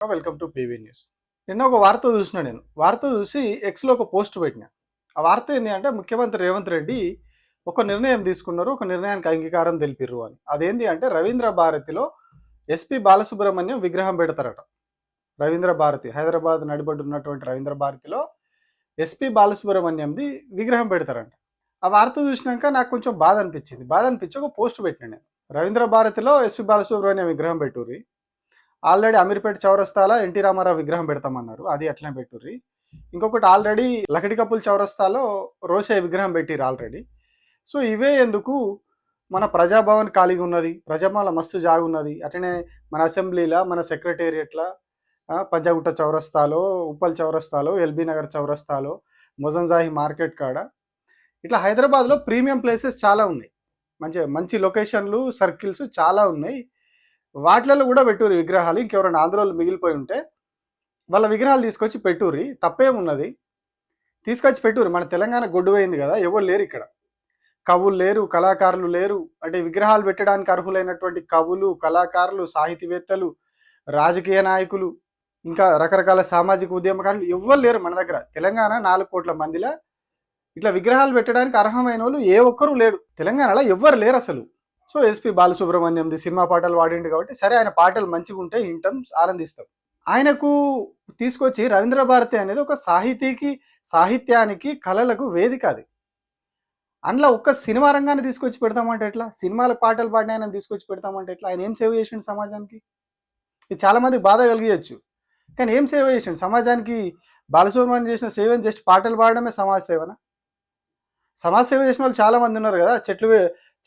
Welcome to PV news నిన్న ఒక వార్త చూసిన నేను. వార్త చూసి ఎక్స్లో ఒక పోస్ట్ పెట్టిన. ఆ వార్త ఏంటి అంటే ముఖ్యమంత్రి రేవంత్ రెడ్డి ఒక నిర్ణయం తీసుకున్నారు. ఒక నిర్ణయానికి అంగీకారం తెలిపిర్రు అని. అదేంటి అంటే రవీంద్ర భారతిలో ఎస్పి బాలసుబ్రహ్మణ్యం విగ్రహం పెడతారట. రవీంద్ర భారతి హైదరాబాద్ నడిబడి ఉన్నటువంటి రవీంద్ర భారతిలో ఎస్పి బాలసుబ్రహ్మణ్యంది విగ్రహం పెడతారంట. ఆ వార్త చూసినాక నాకు కొంచెం బాధ అనిపించింది. బాధ అనిపించి ఒక పోస్ట్ పెట్టిన నేను. రవీంద్ర భారతిలో ఎస్పి బాలసుబ్రహ్మణ్యం విగ్రహం పెట్టుర్రి. ఆల్రెడీ అమీర్పేట చౌరస్తాలో ఎన్టీ రామారావు విగ్రహం పెడతామన్నారు. అది అట్లనే పెట్టుర్రి. ఇంకొకటి ఆల్రెడీ లకటి కపుల్ చౌరస్తాలో రోషే విగ్రహం పెట్టిర్రు ఆల్రెడీ. సో ఇవే ఎందుకు మన ప్రజాభవన్ ఖాళీగా ఉన్నది ప్రజాభవన్లో మస్తు జాగు ఉన్నది. అట్లనే మన అసెంబ్లీలో మన సెక్రటేరియట్ల పంజాగుట్ట చౌరస్తాలో ఉప్పల్ చౌరస్తాలో ఎల్బీ నగర్ చౌరస్తాలో మొజంజాహి మార్కెట్ కాడ ఇట్లా హైదరాబాద్లో ప్రీమియం ప్లేసెస్ చాలా ఉన్నాయి. మంచి మంచి లొకేషన్లు సర్కిల్స్ చాలా ఉన్నాయి. వాటిలలో కూడా పెట్టుర్రి విగ్రహాలు. ఇంకెవరైనా ఆంధ్రోలు మిగిలిపోయి ఉంటే వాళ్ళ విగ్రహాలు తీసుకొచ్చి పెట్టుర్రి. తప్పేమున్నది? తీసుకొచ్చి పెట్టుర్రి. మన తెలంగాణ గొడ్డు పోయింది కదా ఎవరు లేరు ఇక్కడ. కవులు లేరు కళాకారులు లేరు. అంటే విగ్రహాలు పెట్టడానికి అర్హులైనటువంటి కవులు కళాకారులు సాహితీవేత్తలు రాజకీయ నాయకులు ఇంకా రకరకాల సామాజిక ఉద్యమకారులు ఎవ్వరు లేరు మన దగ్గర. తెలంగాణ నాలుగు కోట్ల మందిలో ఇట్లా విగ్రహాలు పెట్టడానికి అర్హమైన వాళ్ళు ఏ ఒక్కరూ లేడు తెలంగాణలో ఎవ్వరు లేరు అసలు. సో ఎస్పి బాలసుబ్రహ్మణ్యంది సినిమా పాటలు వాడిండు కాబట్టి సరే ఆయన పాటలు మంచిగా ఉంటే వింటాం ఆనందిస్తాం. ఆయనకు తీసుకొచ్చి రవీంద్ర భారతి అనేది ఒక సాహితీకి సాహిత్యానికి కళలకు వేదిక అది. అందులో ఒక్క సినిమా రంగాన్ని తీసుకొచ్చి పెడతామంటే ఎట్లా? సినిమాల పాటలు పాడిన ఆయన తీసుకొచ్చి పెడతామంటే ఎట్లా? ఆయన ఏం సేవ చేసిండు సమాజానికి? ఇది చాలామంది బాధ కలిగించచ్చు కానీ ఏం సేవ చేసిండు? సమాజానికి బాలసుబ్రహ్మణ్యం చేసిన సేవని జస్ట్ పాటలు పాడడమే సమాజ సేవనా? సమాజ సేవ చేసిన వాళ్ళు చాలా మంది ఉన్నారు కదా. చెట్లు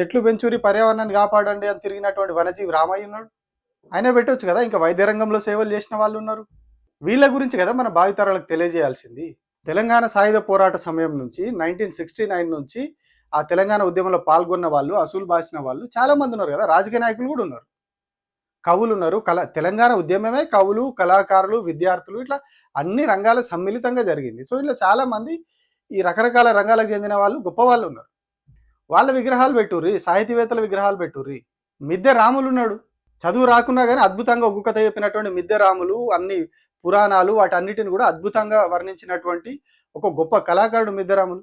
చెట్లు పెంచూరి పర్యావరణాన్ని కాపాడండి అని తిరిగినటువంటి వనజీవి రామయ్య ఉన్నాడు. ఆయన పెట్టవచ్చు కదా. ఇంకా వైద్య రంగంలో సేవలు చేసిన వాళ్ళు ఉన్నారు. వీళ్ళ గురించి కదా మన భావితరాలకు తెలియజేయాల్సింది. తెలంగాణ సాయుధ పోరాట సమయం నుంచి నైన్టీన్ సిక్స్టీ నైన్ నుంచి ఆ తెలంగాణ ఉద్యమంలో పాల్గొన్న వాళ్ళు అసూలు బాసిన వాళ్ళు చాలా మంది ఉన్నారు కదా. రాజకీయ నాయకులు కూడా ఉన్నారు. కవులు ఉన్నారు. కళ తెలంగాణ ఉద్యమమే కవులు కళాకారులు విద్యార్థులు ఇట్లా అన్ని రంగాల సమ్మిళితంగా జరిగింది. సో ఇట్లా చాలా మంది ఈ రకరకాల రంగాలకు చెందిన వాళ్ళు గొప్ప వాళ్ళు ఉన్నారు. వాళ్ళ విగ్రహాలు పెట్టుర్రి సాహితీవేత్తల విగ్రహాలు పెట్టుర్రి. మిద్దె రాములు ఉన్నాడు. చదువు రాకున్నా కానీ అద్భుతంగా ఒక కథ చెప్పినటువంటి మిద్దె రాములు అన్ని పురాణాలు వాటన్నిటిని కూడా అద్భుతంగా వర్ణించినటువంటి ఒక గొప్ప కళాకారుడు మిద్దెరాములు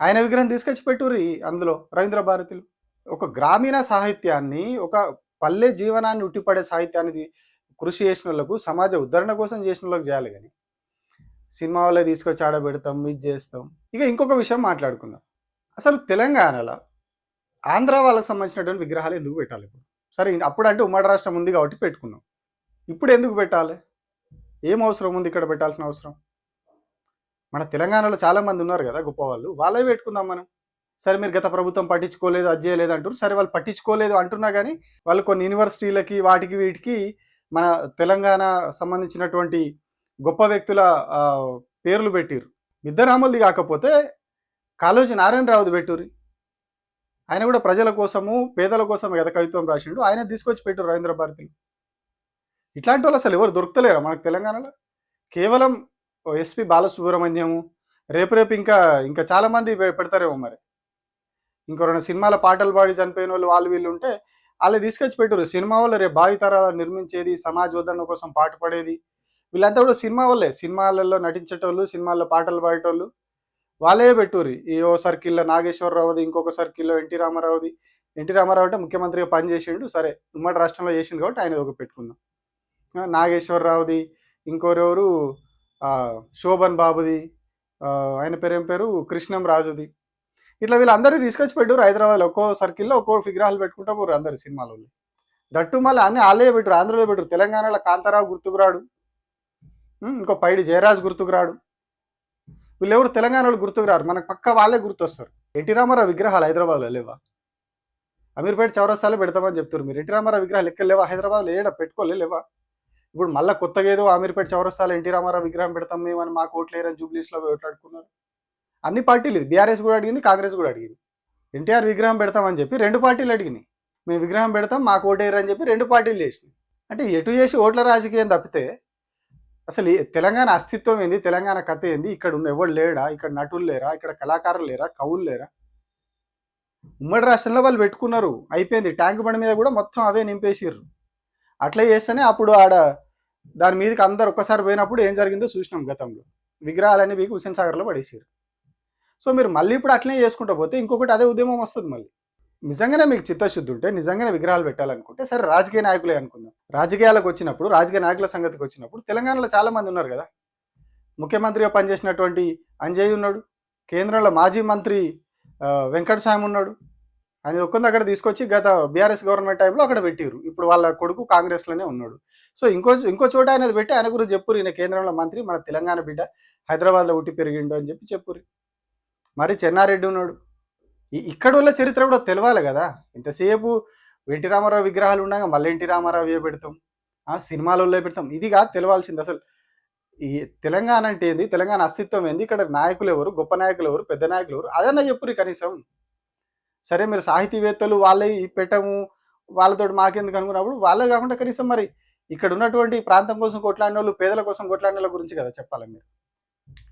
ఆయన విగ్రహం తీసుకొచ్చి పెట్టుర్రి అందులో రవీంద్ర భారతిలో. ఒక గ్రామీణ సాహిత్యాన్ని ఒక పల్లె జీవనాన్ని ఉట్టిపడే సాహిత్యాన్ని కృషి చేసిన వాళ్ళకు సమాజ ఉద్ధరణ కోసం చేసిన వాళ్ళకి చేయాలి కానీ సినిమా వాళ్ళే తీసుకొచ్చి ఆడబెడతాం ఇది చేస్తాం. ఇక ఇంకొక విషయం మాట్లాడుకుందాం. అసలు తెలంగాణలో ఆంధ్ర వాళ్ళకి సంబంధించినటువంటి విగ్రహాలు ఎందుకు పెట్టాలి ఇప్పుడు? సరే అప్పుడు అంటే ఉమ్మడి రాష్ట్రం ఉంది కాబట్టి పెట్టుకున్నాం. ఇప్పుడు ఎందుకు పెట్టాలి? ఏం అవసరం ఉంది ఇక్కడ పెట్టాల్సిన అవసరం? మన తెలంగాణలో చాలామంది ఉన్నారు కదా గొప్ప వాళ్ళు వాళ్ళే పెట్టుకుందాం మనం. సరే మీరు గత ప్రభుత్వం పట్టించుకోలేదు అది చేయలేదు అంటారు సరే వాళ్ళు పట్టించుకోలేదు అంటున్నా కానీ వాళ్ళు కొన్ని యూనివర్సిటీలకి వాటికి వీటికి మన తెలంగాణ సంబంధించినటువంటి గొప్ప వ్యక్తుల పేర్లు పెట్టిరు మిద్దరాములది కాకపోతే కాళోజీ నారాయణరావుది పెట్టుర్రి. ఆయన కూడా ప్రజల కోసము పేదల కోసం గత కవిత్వం రాసిండు. ఆయన తీసుకొచ్చి పెట్టు రవీంద్ర భారతిలో. ఇట్లాంటి వాళ్ళు అసలు ఎవరు దొరుకుతలేరా మనకు తెలంగాణలో? కేవలం ఎస్పి బాలసుబ్రహ్మణ్యము రేపు రేపు ఇంకా ఇంకా చాలామంది పెడతారేమో మరి. ఇంకెవరైనా సినిమాల పాటలు పాడి చనిపోయిన వాళ్ళు వాళ్ళు వీళ్ళు ఉంటే వాళ్ళు తీసుకొచ్చి పెట్టారు సినిమా వాళ్ళు రేపు భావితరాలు నిర్మించేది సమాజ ఉద్ధరణ కోసం పాటుపడేది వీళ్ళంతా కూడా సినిమా వాళ్ళే. సినిమాలలో నటించేటోళ్ళు సినిమాల్లో పాటలు పాడేటోళ్ళు. వాళ్ళే పెట్టుర్రి. ఈ ఓ సర్కిల్లో నాగేశ్వరరావుది ఇంకొక సర్కిల్లో ఎన్టీ రామారావుది. ఎన్టీ రామారావు అంటే ముఖ్యమంత్రిగా పనిచేసిండు సరే ఉమ్మడి రాష్ట్రంలో చేసిండు కాబట్టి ఆయన ఒక పెట్టుకుందాం. నాగేశ్వరరావుది ఇంకోరెవరు? శోభన్ బాబుది ఆయన పేరు ఏం పేరు? కృష్ణం రాజుది. ఇట్లా వీళ్ళందరూ తీసుకొచ్చి పెట్టారు హైదరాబాద్లో. ఒక్కో సర్కిల్లో ఒక్కో విగ్రహాలు పెట్టుకుంటా పోరు అందరు సినిమాలో దట్టు మళ్ళీ అన్ని వాళ్ళే పెట్టారు ఆంధ్రలో పెట్టారు తెలంగాణలో కాంతారావు గుర్తుకురాడు ఇంకో పైడి జయరాజ్ గుర్తుకురాడు వీళ్ళెవరు తెలంగాణలో గుర్తుకురారు మనకు పక్క వాళ్ళే గుర్తొస్తారు. ఎన్టీ రామారావు విగ్రహాలు హైదరాబాద్లో లేవా? అమీర్పేట చౌరస్తాలో పెడతామని చెప్తారు మీరు. ఎన్టీ రామారావు విగ్రహాలు ఎక్కడ లేవా? హైదరాబాద్లో ఏడ పెట్టుకోలే లేవా? ఇప్పుడు మళ్ళీ కొత్తగా ఏదో అమీర్పేట చౌరస్తాలో ఎన్టీ రామారావు విగ్రహం పెడతాం మేమని మాకు ఓట్లేరని జూబ్లీస్లో ఓట్లాడుకున్నారు. అన్ని పార్టీలు ఇది. బీఆర్ఎస్ కూడా అడిగింది కాంగ్రెస్ కూడా అడిగింది. ఎన్టీఆర్ విగ్రహం పెడతామని చెప్పి రెండు పార్టీలు అడిగినాయి. మేము విగ్రహం పెడతాం మాకు ఓటేయరని చెప్పి రెండు పార్టీలు చేసినాయి. అంటే ఎటు చేసి ఓట్ల రాజకీయం తప్పితే అసలు తెలంగాణ అస్తిత్వం ఏంది? తెలంగాణ కథ ఏంది? ఇక్కడ ఉన్న ఎవరు లేడా? ఇక్కడ నటులు లేరా? ఇక్కడ కళాకారులు లేరా? కవులు లేరా? ఉమ్మడి రాష్ట్రంలో వాళ్ళు పెట్టుకున్నారు. అయిపోయింది. ట్యాంక్ బండి మీద కూడా మొత్తం అవే నింపేసిర్రు. అట్లా చేస్తేనే అప్పుడు ఆడ దాని మీదకి అందరు ఒక్కసారి పోయినప్పుడు ఏం జరిగిందో చూసినాం గతంలో. విగ్రహాలన్నీ మీకు హుసేన్ సాగర్లో పడేసారు సో మీరు మళ్ళీ ఇప్పుడు అట్లనే చేసుకుంటా పోతే ఇంకొకటి అదే ఉద్యమం వస్తుంది మళ్ళీ. నిజంగానే మీకు చిత్తశుద్ధి ఉంటే నిజంగానే విగ్రహాలు పెట్టాలనుకుంటే సరే రాజకీయ నాయకులే అనుకుందాం. రాజకీయాలకు వచ్చినప్పుడు రాజకీయ నాయకుల సంగతికి వచ్చినప్పుడు తెలంగాణలో చాలా మంది ఉన్నారు కదా. ముఖ్యమంత్రిగా పనిచేసినటువంటి అంజయ్ ఉన్నాడు కేంద్రంలో మాజీ మంత్రి ఆ, వెంకట స్వామి ఉన్నాడు. ఆయన ఒక్కొంది అక్కడ తీసుకొచ్చి గత బీఆర్ఎస్ గవర్నమెంట్ టైంలో అక్కడ పెట్టిరు ఇప్పుడు వాళ్ళ కొడుకు కాంగ్రెస్లోనే ఉన్నాడు. సో ఇంకో ఇంకో చోట ఆయనది పెట్టి ఆయన గురించి చెప్పురు ఈయన కేంద్రంలో మంత్రి మన తెలంగాణ బిడ్డ హైదరాబాద్లో ఉట్టి పెరిగిండు అని చెప్పి చెప్పురు మరి చెన్నారెడ్డి ఉన్నాడు. ఇక్కడ వాళ్ళ చరిత్ర కూడా తెలవాలి కదా. ఇంతసేపు ఎన్టీ రామారావు విగ్రహాలు ఉండగా మళ్ళీ ఎన్టీ రామారావు ఏ పెడతాం? ఆ సినిమాలలో పెడతాం. ఇది కాదు తెలవాల్సింది అసలు. ఈ తెలంగాణ అంటే ఏంది? తెలంగాణ అస్తిత్వం ఏంది? ఇక్కడ నాయకులు ఎవరు? గొప్ప నాయకులు ఎవరు? పెద్ద నాయకులు ఎవరు? అదన్నా చెప్పురు కనీసం. సరే మీరు సాహితీవేత్తలు వాళ్ళే పెట్టము వాళ్ళతో మాకెందుకు అనుకున్నప్పుడు వాళ్ళే కాకుండా కనీసం మరి ఇక్కడ ఉన్నటువంటి ప్రాంతం కోసం కొట్లాడిన వాళ్ళు పేదల కోసం కొట్లాడిన వాళ్ళ గురించి కదా చెప్పాలి మీరు?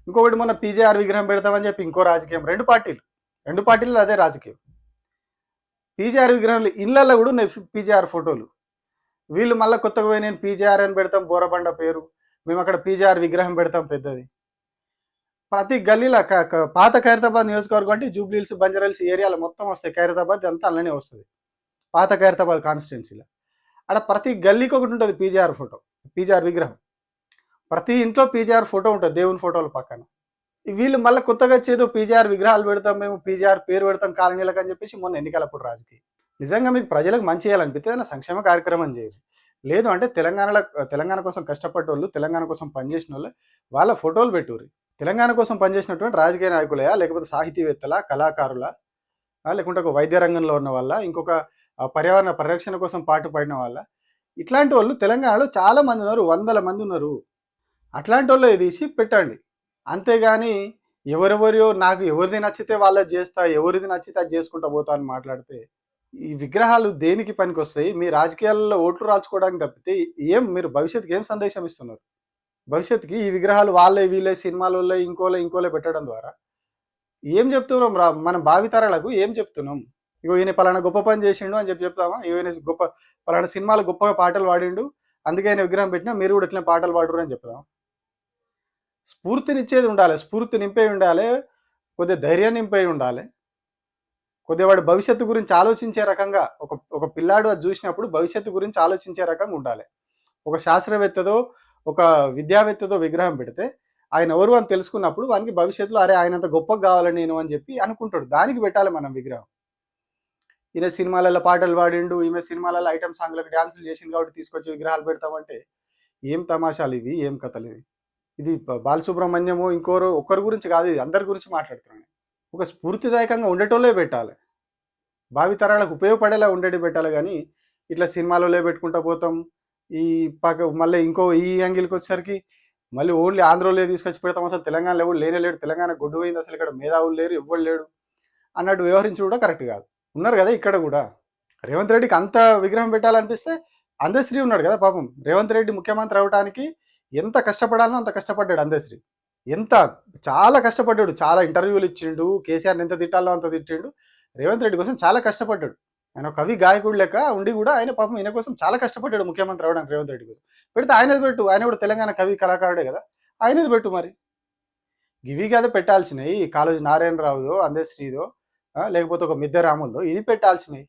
ఇంకొకటి మొన్న పీజేఆర్ విగ్రహం పెడతామని చెప్పి ఇంకో రాజకీయం. రెండు పార్టీలు. రెండు పార్టీలు అదే రాజకీయం. పీజీఆర్ విగ్రహాలు ఇళ్ళల్లో కూడా ఉన్నాయి పీజీఆర్ ఫోటోలు. వీళ్ళు మళ్ళీ కొత్తగా పోయి నేను పీజీఆర్ అని పెడతాం బోరబండ పేరు. మేము అక్కడ పీజీఆర్ విగ్రహం పెడతాం పెద్దది. ప్రతి గల్లీలో క- పాత ఖైరతాబాద్ నియోజకవర్గం అంటే జూబ్లీల్స్ బంజారాల్స్ ఏరియాలో మొత్తం వస్తాయి. ఖైరతాబాద్ అంతా అలానే వస్తుంది. పాత ఖైరతాబాద్ కాన్స్టిట్యున్సీలో. అక్కడ ప్రతి గల్లీకి ఒకటి ఉంటుంది పీజీఆర్ ఫోటో పీజీఆర్ విగ్రహం. ప్రతి ఇంట్లో పీజీఆర్ ఫోటో ఉంటుంది దేవుని ఫోటోల పక్కన. వీళ్ళు మళ్ళీ కొత్తగా వచ్చేదో పీజీఆర్ విగ్రహాలు పెడతాం మేము పీజీఆర్ పేరు పెడతాం కాలనీలకు అని చెప్పేసి మొన్న ఎన్నికలప్పుడు రాజకీయ. నిజంగా మీకు ప్రజలకు మంచి చేయాలనిపిస్తే ఏదైనా సంక్షేమ కార్యక్రమం చేయరు లేదు అంటే తెలంగాణలో తెలంగాణ కోసం కష్టపడ్డ వాళ్ళు తెలంగాణ కోసం పనిచేసిన వాళ్ళు వాళ్ళ ఫోటోలు పెట్టుర్రి. తెలంగాణ కోసం పనిచేసినటువంటి రాజకీయ నాయకులయా లేకపోతే సాహితీవేత్తల కళాకారుల లేకుంటే ఒక వైద్య రంగంలో ఉన్న వాళ్ళ ఇంకొక పర్యావరణ పరిరక్షణ కోసం పాటు పడిన వాళ్ళ? ఇట్లాంటి వాళ్ళు తెలంగాణలో చాలా మంది ఉన్నారు వందల మంది ఉన్నారు. అట్లాంటి వాళ్ళు తీసి పెట్టండి. అంతేగాని ఎవరెవరో నాకు ఎవరిది నచ్చితే వాళ్ళది చేస్తా ఎవరిది నచ్చితే అది చేసుకుంటా పోతా అని మాట్లాడితే ఈ విగ్రహాలు దేనికి పనికి వస్తాయి మీ రాజకీయాల్లో ఓట్లు రాల్చుకోవడానికి తప్పితే ఏం మీరు భవిష్యత్తుకి ఏం సందేశం ఇస్తున్నారు? భవిష్యత్తుకి ఈ విగ్రహాలు వాళ్ళే వీళ్ళే సినిమాలలో ఇంకోలే ఇంకోలే పెట్టడం ద్వారా ఏం చెప్తున్నాం రా? మన భావితరాలకు ఏం చెప్తున్నాం? ఇగో ఈయన పలానా గొప్ప పని చేసిండు అని చెప్పి చెప్తామా? ఈయన గొప్ప పలానా సినిమాలు గొప్పగా పాటలు పాడిండు అందుకే ఆయన విగ్రహం పెట్టినా మీరు కూడా ఇట్లా పాటలు పాడరు అని చెప్తాం స్ఫూర్తినిచ్చేది ఉండాలి స్ఫూర్తి నింపే ఉండాలి కొద్దిగా ధైర్యం నింపే ఉండాలి. కొద్దిగా వాడి భవిష్యత్తు గురించి ఆలోచించే రకంగా ఒక ఒక పిల్లాడు అది చూసినప్పుడు భవిష్యత్తు గురించి ఆలోచించే రకంగా ఉండాలి. ఒక శాస్త్రవేత్తదో ఒక విద్యావేత్తదో విగ్రహం పెడితే ఆయన ఎవరు అని తెలుసుకున్నప్పుడు వానికి భవిష్యత్తులో అరే ఆయనంత గొప్పగా కావాలని నేను అని చెప్పి అనుకుంటాడు. దానికి పెట్టాలి మనం విగ్రహం. ఈయన సినిమాలలో పాటలు పాడిండు ఈమె సినిమాలలో ఐటమ్ సాంగ్లకు డ్యాన్సులు చేసింది కాబట్టి తీసుకొచ్చి విగ్రహాలు పెడతామంటే ఏం తమాషాలు ఇవి ఏం కథలు ఇవి? ఇది బాలసుబ్రహ్మణ్యము ఇంకోరు ఒక్కరి గురించి కాదు ఇది అందరి గురించి మాట్లాడుతున్నాను. ఒక స్ఫూర్తిదాయకంగా ఉండేటోళ్ళే పెట్టాలి. భావితరాలకు ఉపయోగపడేలా ఉండేటి పెట్టాలి కానీ ఇట్లా సినిమాలలో పెట్టుకుంటా పోతాం. ఈ పక్క మళ్ళీ ఇంకో ఈ యాంగిల్కి వచ్చేసరికి మళ్ళీ ఓన్లీ ఆంధ్రలో తీసుకొచ్చి పెడతాం. అసలు తెలంగాణలో ఎవరు లేనే లేడు. తెలంగాణ గొడ్డు పోయింది అసలు ఇక్కడ. మేధావులు లేరు ఎవ్వరు లేడు అన్నట్టు వ్యవహరించి కూడా కరెక్ట్ కాదు. ఉన్నారు కదా ఇక్కడ కూడా. రేవంత్ రెడ్డికి అంత విగ్రహం పెట్టాలనిపిస్తే అందశ్రీ ఉన్నాడు కదా పాపం. రేవంత్ రెడ్డి ముఖ్యమంత్రి అవడానికి ఎంత కష్టపడాలో అంత కష్టపడ్డాడు అందశ్రీ. ఎంత చాలా కష్టపడ్డాడు. చాలా ఇంటర్వ్యూలు ఇచ్చిండు. కేసీఆర్ని ఎంత తిట్టాలో అంత తిట్టిండు. రేవంత్ రెడ్డి కోసం చాలా కష్టపడ్డాడు. ఆయన ఒక కవి గాయకుడు లెక్క ఉండి కూడా ఆయన పాపం ఈయన కోసం చాలా కష్టపడ్డాడు ముఖ్యమంత్రి అవడానికి రేవంత్ రెడ్డి కోసం. పెడితే ఆయనది పెట్టు. ఆయన కూడా తెలంగాణ కవి కళాకారుడే కదా. ఆయనది పెట్టు మరి. ఇవి కదా పెట్టాల్సినవి కాలేజీ నారాయణరావుదో అందశ్రీదో ఆ, లేకపోతే ఒక మిద్దె రాములదో ఇది పెట్టాల్సినవి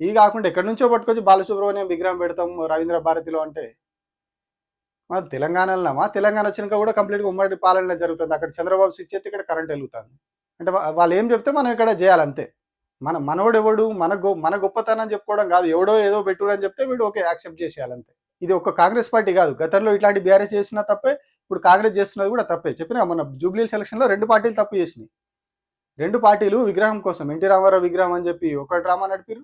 ఇవి కాకుండా ఎక్కడి నుంచో పట్టుకొచ్చి బాలసుబ్రహ్మణ్యం విగ్రహం పెడతాం రవీంద్ర భారతిలో అంటే మరి తెలంగాణలో మా తెలంగాణ వచ్చినాక కూడా కంప్లీట్గా ఉమ్మడి పాలన జరుగుతుంది. అక్కడ చంద్రబాబు స్విచ్ ఎత్తి ఇక్కడ కరెంట్ వెలుగుతుంది అంటే వాళ్ళు ఏం చెప్తే మనం ఇక్కడ చేయాలంతే మన మనవడు ఎవడు? మన గొ మన గొప్పతనం చెప్పుకోవడం కాదు. ఎవడో ఏదో పెట్టుడు చెప్తే వీడు ఓకే యాక్సెప్ట్ చేసేయాలంతే ఇది ఒక కాంగ్రెస్ పార్టీ కాదు. గతంలో ఇట్లాంటి బీఆర్ఎస్ చేసినా తప్పే ఇప్పుడు కాంగ్రెస్ చేస్తున్నది కూడా తప్పే. చెప్పినా మన జూబ్లీ సెలక్షన్లో రెండు పార్టీలు తప్పు చేసినాయి. రెండు పార్టీలు విగ్రహం కోసం. ఎన్టీ రామారావు విగ్రహం అని చెప్పి ఒక డ్రామా నడిపారు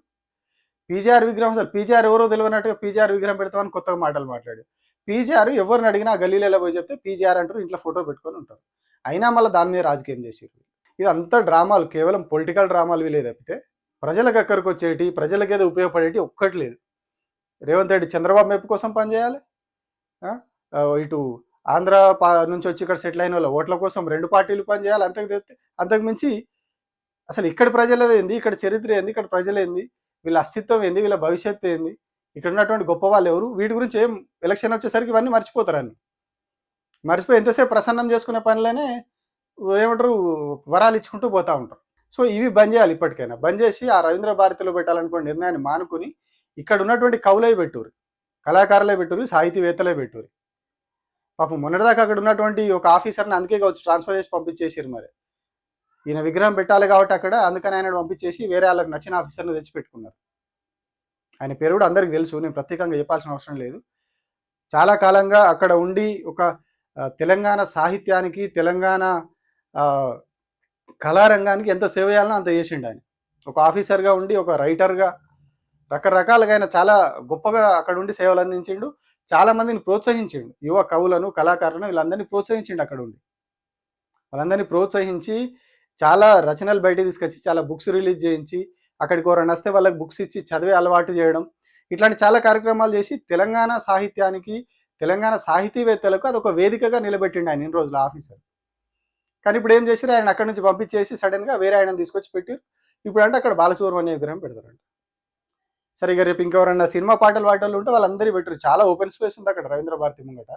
పీజీఆర్ విగ్రహం అసలు పీజీఆర్ ఎవరో తెలియనట్టుగా పీజీఆర్ విగ్రహం పెడతామని కొత్తగా మాటలు మాట్లాడారు. పీజీఆర్ ఎవరిని అడిగినా గల్లీలలో పోయి చెప్తే పీజీఆర్ అంటారు ఇంట్లో ఫోటో పెట్టుకొని ఉంటారు. అయినా మళ్ళీ దాని మీద రాజకీయం చేసారు ఇది అంతా డ్రామాలు కేవలం పొలిటికల్ డ్రామాలు వీలే తప్పితే ప్రజలకు అక్కడికి వచ్చేటి ప్రజలకు ఏదో ఉపయోగపడేటి ఒక్కటి లేదు. రేవంత్ రెడ్డి చంద్రబాబు మెప్పు కోసం పనిచేయాలి ఇటు ఆంధ్ర పా నుంచి వచ్చి ఇక్కడ సెటిల్ అయిన వాళ్ళ ఓట్ల కోసం రెండు పార్టీలు పనిచేయాలి అంతకు తెస్తే అంతకు మించి అసలు ఇక్కడ ప్రజలది ఏంది? ఇక్కడ చరిత్ర ఏంది? ఇక్కడ ప్రజలేంది వీళ్ళ అస్తిత్వం ఏంది? వీళ్ళ భవిష్యత్తు ఏంది? ఇక్కడ ఉన్నటువంటి గొప్ప వాళ్ళు ఎవరు వీటి గురించి ఏం ఎలక్షన్ వచ్చేసరికి ఇవన్నీ మర్చిపోతారని మర్చిపోయి ఎంతసేపు ప్రసన్నం చేసుకునే పనిలోనే ఏమంటారు? వరాలు ఇచ్చుకుంటూ పోతూ ఉంటారు. సో ఇవి బంద్ చేయాలి ఇప్పటికైనా. బంద్ చేసి ఆ రవీంద్ర భారతిలో పెట్టాలనుకున్న నిర్ణయాన్ని మానుకుని ఇక్కడ ఉన్నటువంటి కవులే పెట్టురు. కళాకారులే పెట్టురు సాహితీవేత్తలే పెట్టురు. పాపం మొన్నటిదాకా అక్కడ ఉన్నటువంటి ఒక ఆఫీసర్ని అందుకే కావచ్చు ట్రాన్స్ఫర్ చేసి పంపించేసారు మరి. ఈయన విగ్రహం పెట్టాలి కాబట్టి అక్కడ అందుకని ఆయన పంపించేసి వేరే వాళ్ళకి నచ్చిన ఆఫీసర్ని తెచ్చిపెట్టుకున్నారు. ఆయన పేరు కూడా అందరికీ తెలుసు. నేను ప్రత్యేకంగా చెప్పాల్సిన అవసరం లేదు. చాలా కాలంగా అక్కడ ఉండి ఒక తెలంగాణ సాహిత్యానికి తెలంగాణ కళారంగానికి ఎంత సేవ చేయాలనో అంత చేసిండు ఆయన. ఒక ఆఫీసర్గా ఉండి ఒక రైటర్గా రకరకాలుగా ఆయన చాలా గొప్పగా అక్కడ ఉండి సేవలు అందించిండు. చాలా మందిని ప్రోత్సహించిండు. యువ కవులను కళాకారులను వీళ్ళందరినీ ప్రోత్సహించిండు అక్కడ ఉండి. వాళ్ళందరినీ ప్రోత్సహించి చాలా రచనలు బయట తీసుకొచ్చి చాలా బుక్స్ రిలీజ్ చేయించి అక్కడికి ఎవరైనా వస్తే వాళ్ళకి బుక్స్ ఇచ్చి చదివే అలవాటు చేయడం. ఇట్లాంటి చాలా కార్యక్రమాలు చేసి తెలంగాణ సాహిత్యానికి తెలంగాణ సాహితీవేత్తలకు అది ఒక వేదికగా నిలబెట్టిండు ఆయన ఇన్ని రోజుల ఆఫీసర్. కానీ ఇప్పుడు ఏం చేశారు ఆయన అక్కడి నుంచి పంపించేసి సడన్గా వేరే ఆయన తీసుకొచ్చి పెట్టారు ఇప్పుడు అంటే అక్కడ బాలసుబ్రహ్మణ్య విగ్రహం పెడతారంట. సరిగా రేపు ఇంకెవరన్నా సినిమా పాటలు పాటలు ఉంటే వాళ్ళందరూ పెట్టారు చాలా ఓపెన్ స్పేస్ ఉంది అక్కడ రవీంద్ర భారతి ముంగట.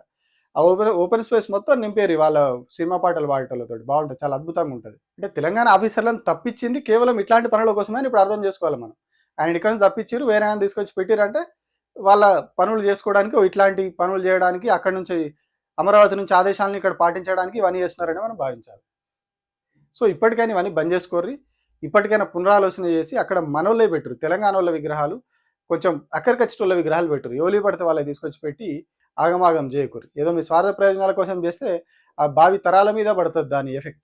ఆ ఓపెన్ ఓపెన్ స్పేస్ మొత్తం నింపేరు వాళ్ళ సినిమా పాటలు పాడటంతో బాగుంటుంది చాలా అద్భుతంగా ఉంటుంది. అంటే తెలంగాణ ఆఫీసర్లను తప్పించింది కేవలం ఇట్లాంటి పనుల కోసమే ఇప్పుడు అర్థం చేసుకోవాలి మనం. ఆయన ఇక్కడ నుంచి తప్పించారు వేరే ఆయన తీసుకొచ్చి పెట్టారంటే వాళ్ళ పనులు చేసుకోవడానికి ఇట్లాంటి పనులు చేయడానికి అక్కడి నుంచి అమరావతి నుంచి ఆదేశాలను ఇక్కడ పాటించడానికి ఇవన్నీ చేస్తున్నారని మనం భావించాలి. సో ఇప్పటికైనా ఇవన్నీ బంద్ చేసుకోర్రి. ఇప్పటికైనా పునరాలోచన చేసి అక్కడ మనోళ్ళే పెట్టరు తెలంగాణ వాళ్ళ విగ్రహాలు కొంచెం అక్కడికచ్చేటోళ్ళ విగ్రహాలు పెట్టరు ఎవరి పడితే వాళ్ళకి తీసుకొచ్చి పెట్టి ఆగమాగం చేయకూరు ఏదో మీ స్వార్థ ప్రయోజనాల కోసం చేస్తే ఆ భావి తరాల మీద పడుతుంది దాని ఎఫెక్ట్.